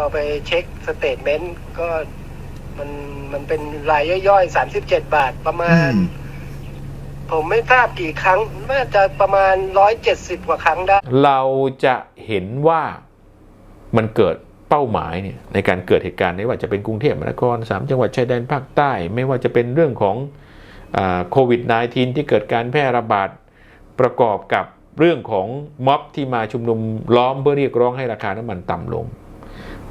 อไปเช็คสเตทเมนต์ก็มันมันเป็นรายย่อยๆสามสิบเจ็ดบาทประมาณอืมผมไม่ทราบกี่ครั้ง น่าจะประมาณร้อยเจ็ดสิบกว่าครั้งได้ เราจะเห็นว่ามันเกิดเป้าหมายเนี่ยในการเกิดเหตุการณ์ไม่ว่าจะเป็นกรุงเทพมหานครสามจังหวัดชายแดนภาคใต้ ไม่ว่าจะเป็นเรื่องของโควิด -19 ที่เกิดการแพร่ระบาดประกอบกับเรื่องของม็อบที่มาชุมนุมล้อมเพื่อเรียกร้องให้ราคาน้ำมันต่ำลง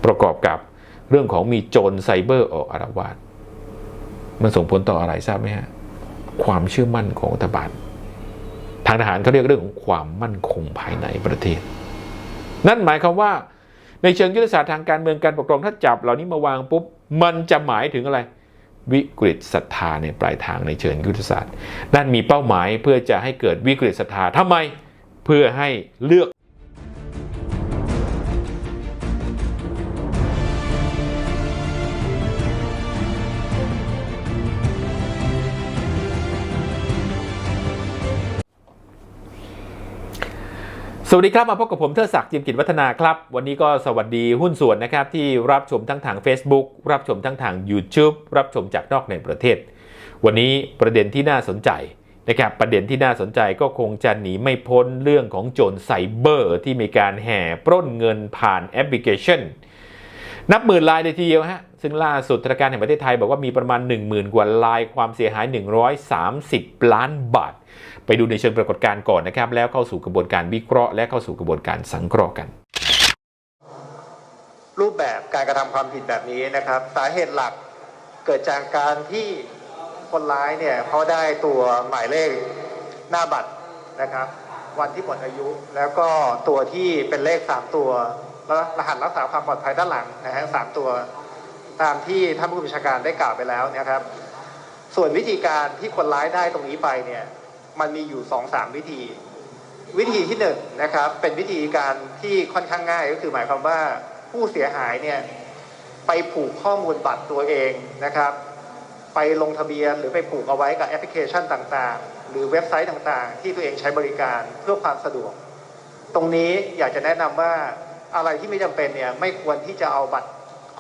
ประกอบกับเรื่องของมีโจรไซเบอร์ออกอารวาสมันส่งผลต่ออะไรทราบไหมฮะความเชื่อมั่นของรัฐบาล ทางทหารเขาเรียกเรื่องของความมั่นคงภายในประเทศ นั่นหมายความว่าในเชิงยุทธศาสตร์ทางการเมืองการปกครองถ้าจับเหล่านี้มาวางปุ๊บมันจะหมายถึงอะไร วิกฤตศรัทธาในปลายทางในเชิงยุทธศาสตร์นั่นมีเป้าหมายเพื่อจะให้เกิดวิกฤตศรัทธาทำไม เพื่อให้เลือก วัสดีครับมาพบกับผมเทิดศักดิ์จิมกิจวัฒนาครับ วันนี้ก็สวัสดีหุ้นส่วนนะครับที่รับชมทั้งทาง Facebook รับชมทั้งทาง YouTube รับชมจากนอกในประเทศ วันนี้ประเด็นที่น่าสนใจนะครับประเด็นที่น่าสนใจก็คงจะหนีไม่พ้นเรื่องของโจรไซเบอร์ที่มีการแห่ปล้นเงินผ่านแอปพลิเคชัน นับหมื่นลายเลยทีเดียวฮะซึ่งล่าสุดธนาคารแห่งประเทศไทยบอกว่ามีประมาณ 10,000 กว่าลายความเสียหาย 130 ล้านบาท ไปดูในเชิงปรากฏการณ์ก่อนนะครับ แล้วเข้าสู่กระบวนการวิเคราะห์ และเข้าสู่กระบวนการสังเคราะห์กัน รูปแบบการกระทำความผิดแบบนี้นะครับ สาเหตุหลักเกิดจากการที่คนร้ายเนี่ยเขาได้ตัวหมายเลขหน้าบัตรนะครับ วันที่หมดอายุ แล้วก็ตัวที่เป็นเลข 3 ตัวแล้วรหัสรักษาความปลอดภัยด้านหลังนะฮะสามตัวตามที่ท่านผู้บัญชาการได้กล่าวไปแล้วนะครับ ส่วนวิธีการที่คนร้ายได้ตรงนี้ไปเนี่ย มันมีอยู่2อสามวิธี วิธีที่หนึ่งนะครับเป็นวิธีการที่ค่อนข้างง่ายก็คือหมายความว่าผู้เสียหายเนี่ยไปผูกข้อมูลบัตรตัวเองนะครับ ไปลงทะเบียนหรือไปผูกเอาไว้กับแอปพลิเคชันต่างๆ หรือเว็บไซต์ต่างๆ ที่ตัวเองใช้บริการเพื่อความสะดวก ตรงนี้อยากจะแนะนำว่าอะไรที่ไม่จำเป็นเนี่ยไม่ควรที่จะเอาบัตร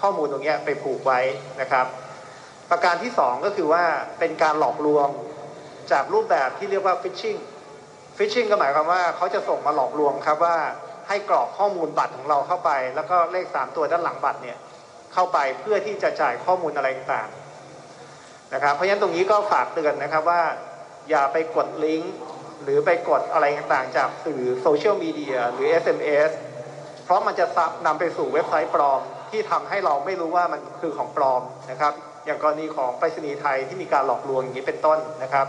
ข้อมูลตรงนี้ไปผูกไว้นะครับ ประการที่สองก็คือว่าเป็นการหลอกลวง จากรูปแบบที่เรียกว่าฟิชชิงฟิชชิงก็หมายความว่าเขาจะส่งมาหลอกลวงครับว่าให้กรอกข้อมูลบัตรของเราเข้าไป แล้วก็เลขสามตัวด้านหลังบัตรเนี่ยเข้าไปเพื่อที่จะจ่ายข้อมูลอะไรต่างๆนะครับเพราะฉะนั้นตรงนี้ก็ฝากเตือนนะครับว่า อย่าไปกดลิงก์หรือไปกดอะไรต่างๆ จากสื่อโซเชียลมีเดียหรือ SMS เพราะมันจะซับนำไปสู่เว็บไซต์ปลอมที่ทำให้เราไม่รู้ว่ามันคือของปลอมนะครับ อย่างกรณีของไปรษณีย์ไทยที่มีการหลอกลวงอย่างนี้เป็นต้นนะครับ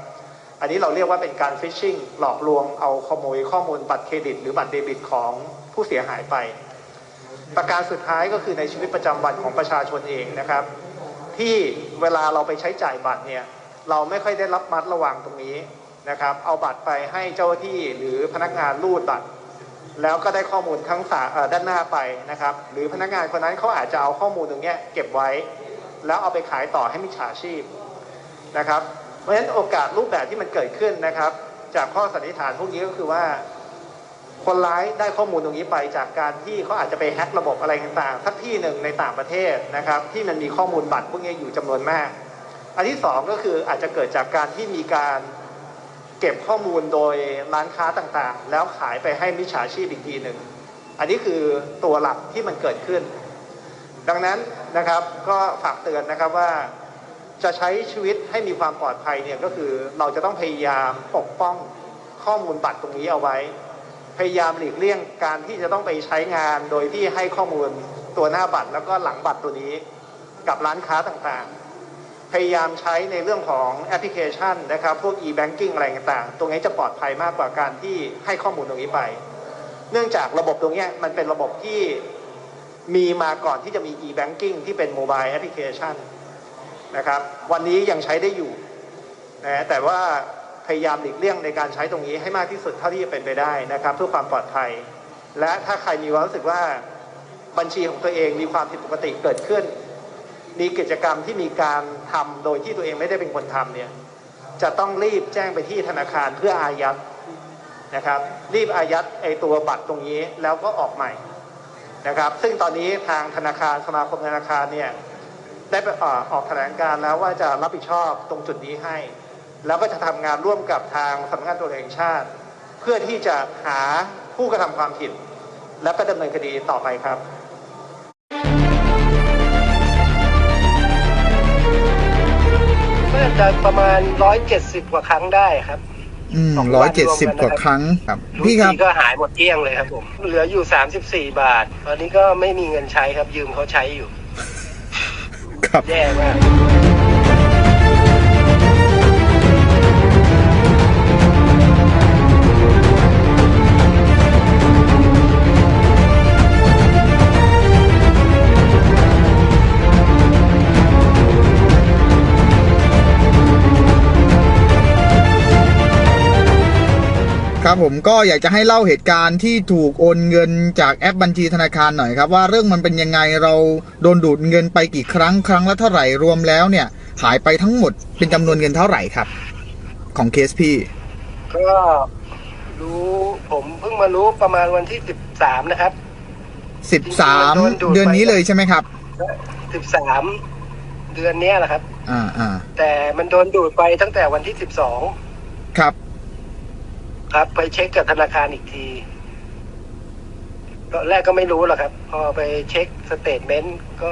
อันนี้เราเรียกว่าเป็นการฟิชชิงหลอกลวงเอาขโมยข้อมูลบัตรเครดิต หรือบัตรเดบิตของผู้เสียหายไป ประการสุดท้ายก็คือในชีวิตประจำวันของประชาชนเองนะครับ ที่เวลาเราไปใช้จ่ายบัตรเนี่ยเราไม่ค่อยได้รับมัดระวังตรงนี้นะครับ เอาบัตรไปให้เจ้าที่หรือพนักงานรูดบัตร แล้วก็ได้ข้อมูลทั้งสาด้านหน้าไปนะครับ หรือพนักงานคนนั้นเขาอาจจะเอาข้อมูลตรงนี้เก็บไว้ แล้วเอาไปขายต่อให้มิจฉาชีพนะครับ เพราะฉะนั้นโอกาสรูปแบบที่มันเกิดขึ้นนะครับ จากข้อสันนิษฐานพวกนี้ก็คือว่า คนร้ายได้ข้อมูลตรงนี้ไปจากการที่เขาอาจจะไปแฮ็กระบบอะไรต่างๆสักที่หนึ่งในต่างประเทศนะครับ ที่มันมีข้อมูลบัตรพวกนี้อยู่จำนวนมาก อันที่สองก็คืออาจจะเกิดจากการที่มีการเก็บข้อมูลโดยร้านค้าต่างๆ แล้วขายไปให้มิจฉาชีพอีกทีหนึ่งอันนี้คือตัวหลักที่มันเกิดขึ้น ดังนั้นนะครับก็ฝากเตือนนะครับว่า จะใช้ชีวิตให้มีความปลอดภัยเนี่ยก็คือเราจะต้องพยายามปกป้องข้อมูลบัตรตรงนี้เอาไว้ พยายามหลีกเลี่ยงการที่จะต้องไปใช้งานโดยที่ให้ข้อมูลตัวหน้าบัตรแล้วก็หลังบัตรตัวนี้กับร้านค้าต่างๆ พยายามใช้ในเรื่องของแอปพลิเคชันนะครับ พวก e-banking อะไรต่างๆ ตรงนี้จะปลอดภัยมากกว่าการที่ให้ข้อมูลตรงนี้ไป เนื่องจากระบบตรงนี้มันเป็นระบบที่มีมาก่อนที่จะมี e-banking ที่เป็นโมบายแอปพลิเคชัน นะครับ วันนี้ยังใช้ได้อยู่นะแต่ว่าพยายามหลีกเลี่ยงในการใช้ตรงนี้ให้มากที่สุดเท่าที่จะเป็นไปได้นะครับเพื่อความปลอดภัย และถ้าใครมีความรู้สึกว่าบัญชีของตัวเองมีความผิดปกติเกิดขึ้น มีกิจกรรมที่มีการทำโดยที่ตัวเองไม่ได้เป็นคนทำเนี่ยจะต้องรีบแจ้งไปที่ธนาคารเพื่ออายัดนะครับ รีบอายัดไอตัวบัตรตรงนี้แล้วก็ออกใหม่นะครับ ซึ่งตอนนี้ทางธนาคารสมาคมธนาคารเนี่ย ได้ไปเอ่อออกแถลงการแล้วว่าจะรับผิดชอบตรงจุดนี้ให้ แล้วก็จะทำงานร่วมกับทางสำนักงานตำรวจแห่งชาติ เพื่อที่จะหาผู้กระทำความผิด แล้วก็ดำเนินคดีต่อไปครับน่าจะประมาณร้อยเจ็ดสิบกว่าครั้งได้ครับอืมสองร้วัอยนเจ็ดรวมสิบกันกว่านะครับครั้งครับรู้พี่ครับทีก็หายหมดเกลี้ยงเลยครับผม เหลืออยู่สามสิบสี่บาท ตอนนี้ก็ไม่มีเงินใช้ครับยืมเขาใช้อยู่ ครับ ครับผมก็อยากจะให้เล่าเหตุการณ์ที่ถูกโอนเงินจากแอปบัญชีธนาคารหน่อยครับ ว่าเรื่องมันเป็นยังไงเราโดนดูดเงินไปกี่ครั้งครั้งละเท่าไหร่รวมแล้วเนี่ย หายไปทั้งหมดเป็นจำนวนเงินเท่าไหร่ครับ ของเคสพี่ก็รู้ผมเพิ่งมารู้ประมาณวันที่สิบสามนะครับสิบสามเดือนนี้เลยใช่ไหมครับสิบสามเดือนเนี้ยแหละครับ อ่าอ่าแต่มันโดนดูดไปตั้งแต่วันที่สิบสองครับ ครับ ไปเช็คกับธนาคารอีกทีตอนแรกก็ไม่รู้หรอกครับ พอไปเช็คสเตทเมนต์ก็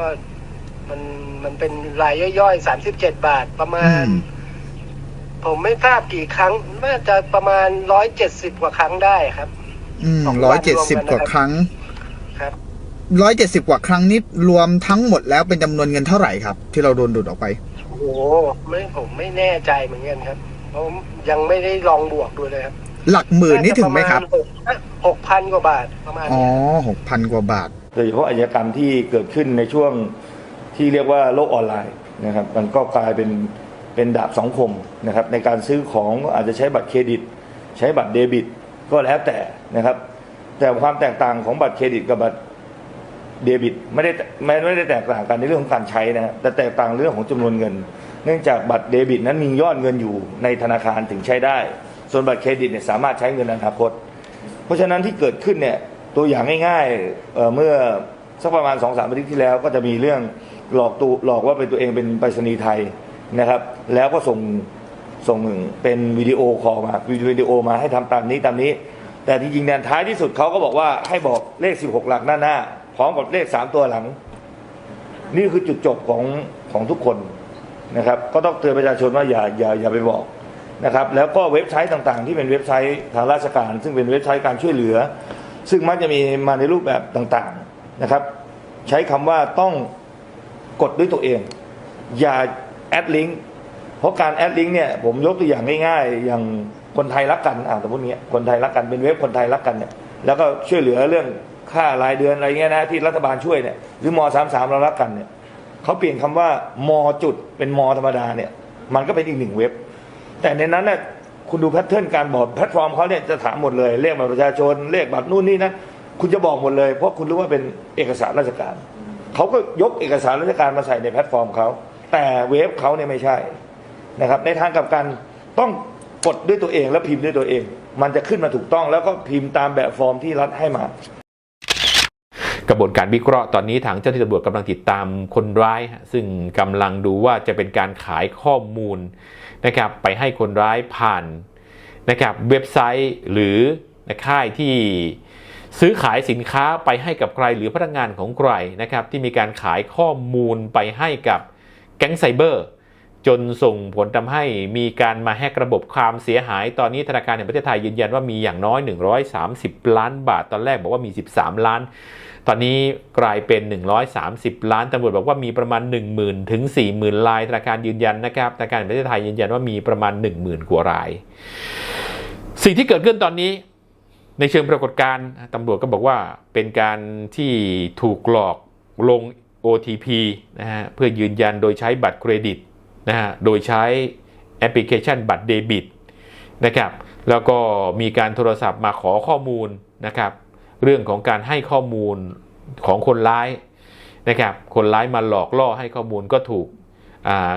มันมันเป็นรายย่อยๆสามสิบเจ็ดบาทประมาอืณมผมไม่ทราบกี่ครั้ง น่าจะประมาณร้อยเจ็ดสิบกว่าครั้งได้ครับ อืมสองวันร้อยเจ็ดสิบรวมกันนะครับกว่าครั้ง ครับร้อยเจ็ดสิบกว่าครั้งนี้รวมทั้งหมดแล้วเป็นจำนวนเงินเท่าไหร่ครับ ที่เราโดนดูดออกไป โอ้โหไม่ผมไม่แน่ใจเหมือนกันครับเพราะยังไม่ได้ลองบวกดูเลยครับ หลักหมื่นนี่ถึงไหมครับหกพันกว่าบาทประมาณอ๋อเนี้ยหกพันกว่าบาท โดยเฉพาะอาชญากรรมที่เกิดขึ้นในช่วงที่เรียกว่าโลกออนไลน์นะครับมันก็กลายเป็นเป็นดาบสองคมนะครับในการซื้อของอาจจะใช้บัตรเครดิต ใช้บัตรเดบิต ก็แล้วแต่นะครับ แต่ความแตกต่างของบัตรเครดิตกับบัตรเดบิตไม่ได้ไม่ไม่ได้แตกต่างกันในเรื่องของการใช้นะฮะแต่แตกต่างเรื่องของจำนวนเงิน เนื่องจากบัตรเดบิตนั้นมียอดเงินอยู่ในธนาคารถึงใช้ได้ ส่วนบัตรเครดิตเนี่ยสามารถใช้เงินอนาคต เพราะฉะนั้นที่เกิดขึ้นเนี่ยตัวอย่างง่ายๆเเมื่อสักประมาณสองสามอาทิตย์ที่แล้วก็จะมีเรื่องหลอกตัวหลอกว่าเป็นตัวเองเป็นไปรษณีย์ไทยนะครับ แล้วก็ส่งส่งเป็นวิดีโอคอลมาวิดีโอมาให้ทำตามนี้ตามนี้ แต่ที่จริงๆเนี่ยท้ายที่สุดเขาก็บอกว่าให้บอกเลข 16 หลักหน้าหน้าพร้อมกับเลข 3 ตัวหลัง นี่คือจุดจบของของทุกคนนะครับ ก็ต้องเตือนประชาชนว่าอย่าอย่าอย่าไปบอก นะครับแล้วก็เว็บไซต์ต่างๆ ที่เป็นเว็บไซต์ทางราชการ ซึ่งเป็นเว็บไซต์การช่วยเหลือ ซึ่งมักจะมีมาในรูปแบบต่างๆนะครับ ใช้คำว่าต้องกดด้วยตัวเอง อย่าแอดลิงก์เพราะการแอดลิงก์เนี่ยผมยกตัวอย่างง่ายๆ อย่างคนไทยรักกันอ่าสมมติเนี้ยคนไทยรักกันเป็นเว็บคนไทยรักกันเนี่ยแล้วก็ช่วยเหลือเรื่องค่ารายเดือนอะไรเงี้ยนะที่รัฐบาลช่วยเนี่ยหรือมสามสามเรารักกันเนี่ยเขาเปลี่ยนคำว่ามจุดเป็นมธรรมดาเนี่ยมันก็เป็นอีกหนึ่งเว็บ แต่ในนั้นน่ะคุณดูแพทเทิร์นการบอกแพลตฟอร์มเขาเนี่ยจะถามหมดเลยเลขบัตรประชาชนเลขบัตรนู่นนี่นะคุณจะบอกหมดเลย เพราะคุณรู้ว่าเป็นเอกสารราชการเขาก็ยกเอกสารราชการมาใส่ในแพลตฟอร์มเขาแต่เว็บเขาเนี่ยไม่ใช่นะครับ ในทางกลับกันต้องกดด้วยตัวเองแล้วพิมพ์ด้วยตัวเอง มันจะขึ้นมาถูกต้องแล้วก็พิมพ์ตามแบบฟอร์มที่รัฐให้มา กระบวนการวิเคราะห์ตอนนี้ทางเจ้าที่ตำรวจกำลังติดตามคนร้าย ซึ่งกำลังดูว่าจะเป็นการขายข้อมูลนะครับไปให้คนร้ายผ่านนะครับเว็บไซต์หรือค่ายที่ซื้อขายสินค้าไปให้กับใครหรือพนักงานของใครนะครับที่มีการขายข้อมูลไปให้กับแก๊งไซเบอร์ จนส่งผลทำให้มีการมาแฮกระบบความเสียหาย ตอนนี้ธนาคารแห่งประเทศไทยยืนยันว่ามีอย่างน้อย 130 ล้านบาท ตอนแรกบอกว่ามี 13 ล้าน ตอนนี้กลายเป็น 130 ล้านตำรวจบอกว่ามีประมาณ 10,000 ถึง 40,000รายธนาคารยืนยันนะครับธนาคารประเทศไทยยืนยันว่ามีประมาณ 10,000 กว่าราย สิ่งที่เกิดขึ้นตอนนี้ในเชิงปรากฏการณ์ตำรวจก็บอกว่าเป็นการที่ถูกหลอกลง OTP นะฮะเพื่อยืนยันโดยใช้บัตรเครดิตนะฮะโดยใช้แอปพลิเคชันบัตรเดบิตนะครับแล้วก็มีการโทรศัพท์มาขอข้อมูลนะครับ เรื่องของการให้ข้อมูลของคนร้ายนะครับ คนร้ายมาหลอกล่อให้ข้อมูลก็ถูก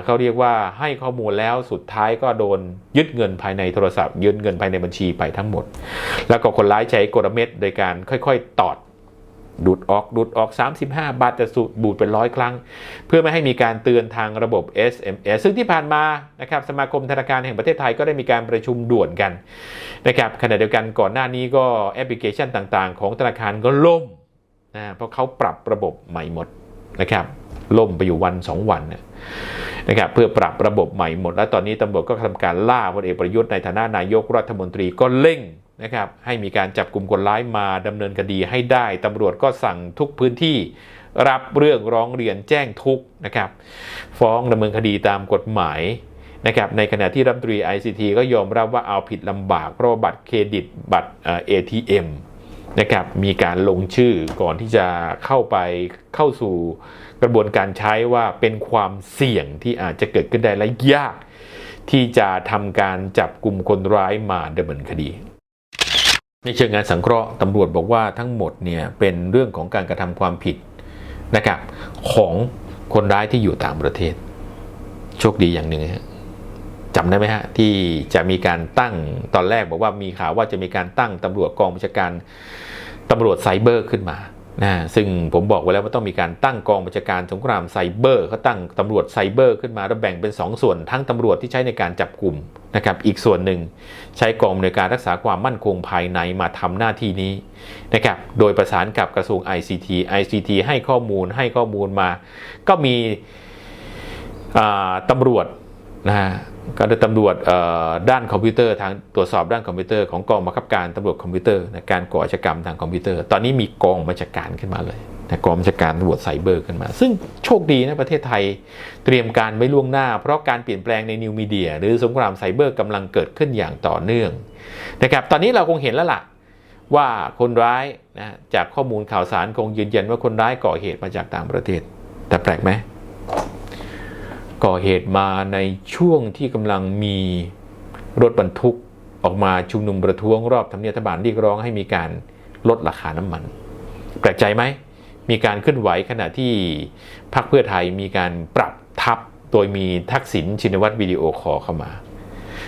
เขาเรียกว่าให้ข้อมูลแล้วสุดท้ายก็โดนยึดเงินภายในโทรศัพท์ ยึดเงินภายในบัญชีไปทั้งหมด แล้วก็คนร้ายใช้กลเม็ดโดยการค่อยๆ ตอดดูดออกดูดออก 35 บาทแต่สูบบูดเป็นร้อยครั้ง เพื่อไม่ให้มีการเตือนทางระบบ SMS ซึ่งที่ผ่านมานะครับสมาคมธนาคารแห่งประเทศไทยก็ได้มีการประชุมด่วนกัน นะครับขณะเดียวกันก่อนหน้านี้ก็แอปพลิเคชันต่างๆ ของธนาคารก็ล่มนะเพราะเขาปรับระบบใหม่หมดนะครับล่มไปอยู่วัน 2 วันนะครับเพื่อปรับระบบใหม่หมด และตอนนี้ตำรวจก็ทำการล่าพลเอกประยุทธ์ในฐานะนายกรัฐมนตรีก็เร่งนะครับให้มีการจับกลุ่มคนร้ายมาดำเนินคดีให้ได้ตำรวจก็สั่งทุกพื้นที่รับเรื่องร้องเรียนแจ้งทุกนะครับ ฟ้องดำเนินคดีตามกฎหมาย นะครับในขณะที่รัฐมนตรี ICT ก็ยอมรับว่าเอาผิดลำบากเพราะบัตรเครดิตบัตรเอ่อ ATM นะครับมีการลงชื่อก่อนที่จะเข้าไปเข้าสู่กระบวนการใช้ว่าเป็นความเสี่ยงที่อาจจะเกิดขึ้นได้และยาก ที่จะทำการจับกลุ่มคนร้ายมาดำเนินคดีในเชิงงานสังเคราะห์ตำรวจบอกว่าทั้งหมดเนี่ยเป็นเรื่องของการกระทำความผิดนะครับของคนร้ายที่อยู่ต่างประเทศ โชคดีอย่างหนึ่งฮะ จำได้ไหมฮะที่จะมีการตั้งตอนแรกบอกว่ามีข่าวว่าจะมีการตั้งตำรวจกองบัญชาการตำรวจไซเบอร์ขึ้นมานะซึ่งผมบอกไว้แล้วว่าต้องมีการตั้งกองบัญชาการสงครามไซเบอร์เขาตั้งตำรวจไซเบอร์ขึ้นมาแล้วแบ่งเป็น 2 ส่วน ทั้งตำรวจที่ใช้ในการจับกลุ่มนะครับอีกส่วนหนึ่งใช้กองในวยการรักษาความมั่นคงภายในมาทำหน้าที่นี้นะครับโดยประสานกับกระทรวง ICT ICT ให้ข้อมูลให้ข้อมูลมา ก็มีตำรวจนะฮะ ก็ได้ตำรวจด้านคอมพิวเตอร์ทางตรวจสอบด้านคอมพิวเตอร์ของกองบังคับการตำรวจคอมพิวเตอร์นะการก่ออาชญากรรมทางคอมพิวเตอร์ ตอนนี้มีกองบัญชาการขึ้นมาเลยนะกองบัญชาการตำรวจไซเบอร์ขึ้นมา ซึ่งโชคดีนะประเทศไทยเตรียมการไว้ล่วงหน้า เพราะการเปลี่ยนแปลงในนิวมีเดีย หรือสงครามไซเบอร์กำลังเกิดขึ้นอย่างต่อเนื่องนะครับตอนนี้เราคงเห็นแล้วล่ะว่าคนร้ายนะจากข้อมูลข่าวสารคงยืนยันว่าคนร้ายก่อเหตุมาจากต่างประเทศ แต่แปลกไหม ก่อเหตุมาในช่วงที่กำลังมีรถบรรทุกออกมาชุมนุมประท้วงรอบทำเนียบรัฐบาลเรียกร้องให้มีการลดราคาน้ำมัน แปลกใจไหม มีการเคลื่อนไหวขณะที่พรรคเพื่อไทยมีการปรับทับโดยมีทักษิณชินวัตรวิดีโอคอลเข้ามา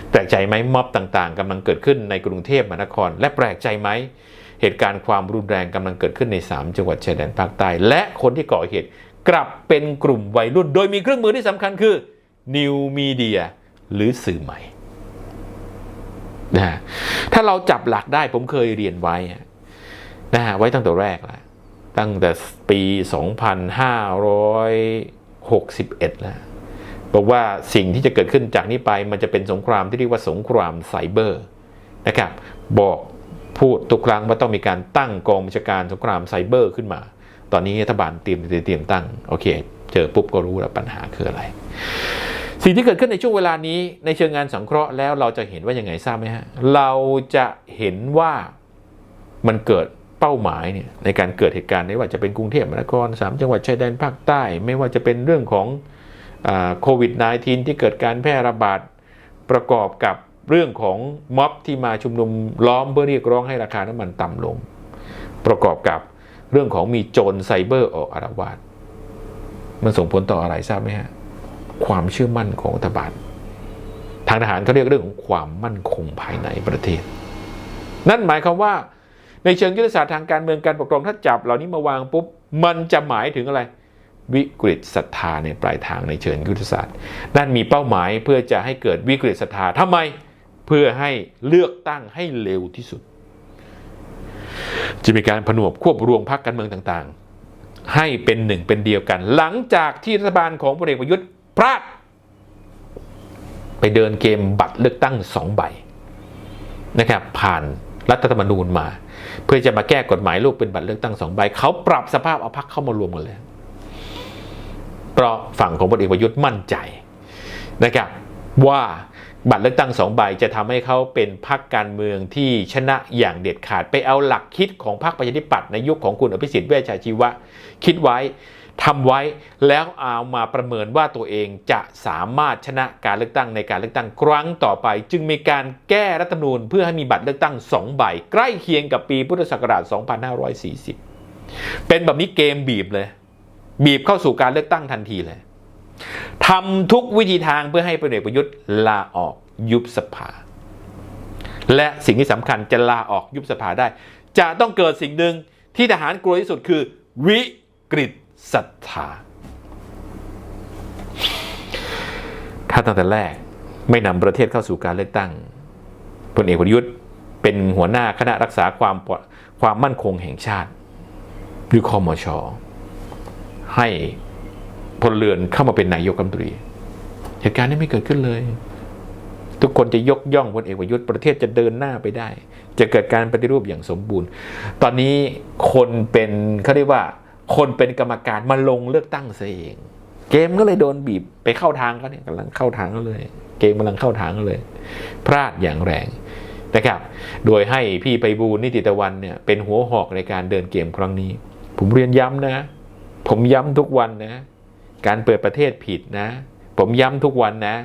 แปลกใจไหมม็อบต่างๆกำลังเกิดขึ้นในกรุงเทพมหานคร และแปลกใจไหมเหตุการณ์ความรุนแรงกำลังเกิดขึ้นใน 3 จังหวัดชายแดนภาคใต้ และคนที่ก่อเหตุ กลับเป็นกลุ่มวัยรุ่น โดยมีเครื่องมือที่สำคัญคือ New Media หรือสื่อใหม่นะฮะถ้าเราจับหลักได้ผมเคยเรียนไว้นะฮะไว้ตั้งแต่แรกแล้วตั้งแต่ปี 2561 แล้วบอกว่าสิ่งที่จะเกิดขึ้นจากนี้ไปมันจะเป็นสงครามที่เรียกว่าสงครามไซเบอร์นะครับบอกพูดทุกครั้งว่าต้องมีการตั้งกองบัญชาการสงครามไซเบอร์ขึ้นมา ตอนนี้รัฐบาลเตรียมเตรียมตั้งโอเค เจอปุ๊บก็รู้แล้วปัญหาคืออะไร สิ่งที่เกิดขึ้นในช่วงเวลานี้ในเชิงงานสังเคราะห์แล้วเราจะเห็นว่ายังไงทราบไหมฮะเราจะเห็นว่ามันเกิดเป้าหมายเนี่ยในการเกิดเหตุการณ์ไม่ว่าจะเป็นกรุงเทพมหานครสามจังหวัดชายแดนภาคใต้ ไม่ว่าจะเป็นเรื่องของโควิด -19 ที่เกิดการแพร่ระบาดประกอบกับเรื่องของม็อบที่มาชุมนุมล้อมเพื่อเรียกร้องให้ราคาน้ำมันต่ำลง ประกอบกับ เรื่องของมีโจรไซเบอร์ออกอารวาสมันส่งผลต่ออะไรทราบไหมฮะ ความเชื่อมั่นของรัฐบาลทางทหารเขาเรียกเรื่องของความมั่นคงภายในประเทศ นั่นหมายความว่า ในเชิงยุทธศาสตร์ทางการเมืองการปกครองถ้าจับเหล่านี้มาวางปุ๊บมันจะหมายถึงอะไร วิกฤตศรัทธาในปลายทางในเชิงยุทธศาสตร์นั่นมีเป้าหมายเพื่อจะให้เกิดวิกฤตศรัทธาทำไม เพื่อให้เลือกตั้งให้เร็วที่สุด จะมีการผนวกควบรวมพรรคการเมืองต่างๆ ให้เป็นหนึ่งเป็นเดียวกัน หลังจากที่รัฐบาลของพลเอกประยุทธ์พลาดไปเดินเกมบัตรเลือกตั้งสองใบนะครับผ่านรัฐธรรมนูญมา เพื่อจะมาแก้กฎหมายลูกเป็นบัตรเลือกตั้งสองใบเขาปรับสภาพเอาพรรคเข้ามารวมกันเลยเพราะฝั่งของพลเอกประยุทธ์มั่นใจนะครับว่า บัตรเลือกตั้งสองใบจะทำให้เขาเป็นพรรคการเมืองที่ชนะอย่างเด็ดขาดไปเอาหลักคิดของพรรคประชาธิปัตย์ในยุคของคุณอภิสิทธิ์เวชชาชีวะ คิดไว้ทำไว้แล้วเอามาประเมินว่าตัวเองจะสามารถชนะการเลือกตั้งในการเลือกตั้งครั้งต่อไป จึงมีการแก้รัฐธรรมนูญเพื่อให้มีบัตรเลือกตั้งสองใบ ใกล้เคียงกับปีพุทธศักราช 2540 เป็นแบบนี้เกมบีบเลย บีบเข้าสู่การเลือกตั้งทันทีเลย ทำทุกวิธีทางเพื่อให้พลเอกประยุทธ์ลาออกยุบสภา และสิ่งที่สำคัญจะลาออกยุบสภาได้ จะต้องเกิดสิ่งหนึ่งที่ทหารกลัวที่สุดคือ วิกฤตศรัทธาถ้าตั้งแต่แรกไม่นำประเทศเข้าสู่การเลือกตั้งพลเอกประยุทธ์เป็นหัวหน้าคณะรักษาความความมั่นคงแห่งชาติ หรือคอมชให้ พลเรือนเข้ามาเป็นนายกรัฐมนตรี เหตุการณ์นี้ไม่เกิดขึ้นเลย ทุกคนจะยกย่องพลเอกประยุทธ์ประเทศจะเดินหน้าไปได้ จะเกิดการปฏิรูปอย่างสมบูรณ์ ตอนนี้คนเป็นเขาเรียกว่า คนเป็นกรรมการมาลงเลือกตั้งเองเกมก็เลยโดนบีบไปเข้าทางเขาเนี่ยกำลังเข้าทางเขาเลย เกมกำลังเข้าทางเขาเลย พลาดอย่างแรงนะครับ โดยให้พี่ไปบูลนิติตะวันเนี่ยเป็นหัวหอกในการเดินเกมครั้งนี้ ผมเรียนย้ำนะ ผมย้ำทุกวันนะ การเปิดประเทศผิดนะ ผมย้ำทุกวันนะ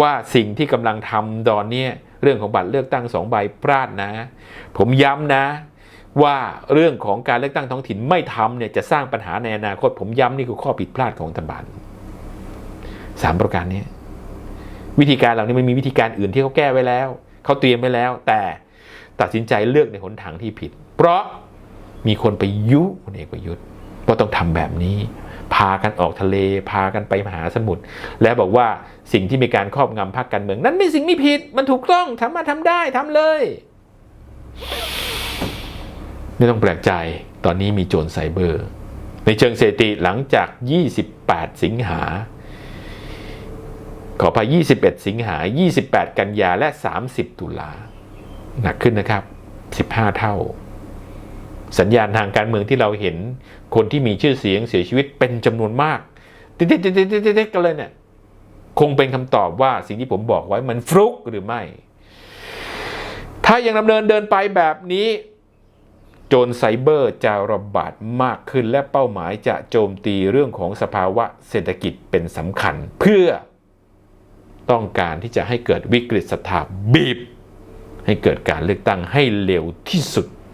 ว่าสิ่งที่กำลังทำตอนนี้เรื่องของบัตรเลือกตั้งสองใบพลาดนะ ผมย้ำนะว่าเรื่องของการเลือกตั้งท้องถิ่นไม่ทำเนี่ยจะสร้างปัญหาในอนาคต ผมย้ำนี่คือข้อผิดพลาดของรัฐบาลสามประการนี้วิธีการเหล่านี้มันมีวิธีการอื่นที่เขาแก้ไว้แล้วเขาเตรียมไว้แล้ว แต่ตัดสินใจเลือกในหนทางที่ผิด เพราะมีคนไปยุพลเอกประยุทธ์ว่าต้องทำแบบนี้ พากันออกทะเล พากันไปมหาสมุทรและบอกว่าสิ่งที่มีการครอบงำพรรคการเมือง นั้นไม่สิ่งไม่ผิดมันถูกต้องทำมาทำได้ทำเลย ไม่ต้องแปลกใจตอนนี้มีโจรไซเบอร์ ในเชิงสถิติหลังจาก 28 สิงหาขอพา21 สิงหา 28 กันยาและ 30 ตุลาหนักขึ้นนะครับ 15 เท่า สัญญาณทางการเมืองที่เราเห็น คนที่มีชื่อเสียงเสียชีวิตเป็นจำนวนมากติ๊ดๆๆๆๆกันเลยเนี่ยคงเป็นคำตอบว่าสิ่งที่ผมบอกไว้มันฟลุกหรือไม่ ถ้ายังดำเนินเดินไปแบบนี้ โจรไซเบอร์จะระบาดมากขึ้นและเป้าหมายจะโจมตีเรื่องของสภาวะเศรษฐกิจเป็นสำคัญ เพื่อต้องการที่จะให้เกิดวิกฤตสถาบีบ ให้เกิดการเลือกตั้งให้เร็วที่สุด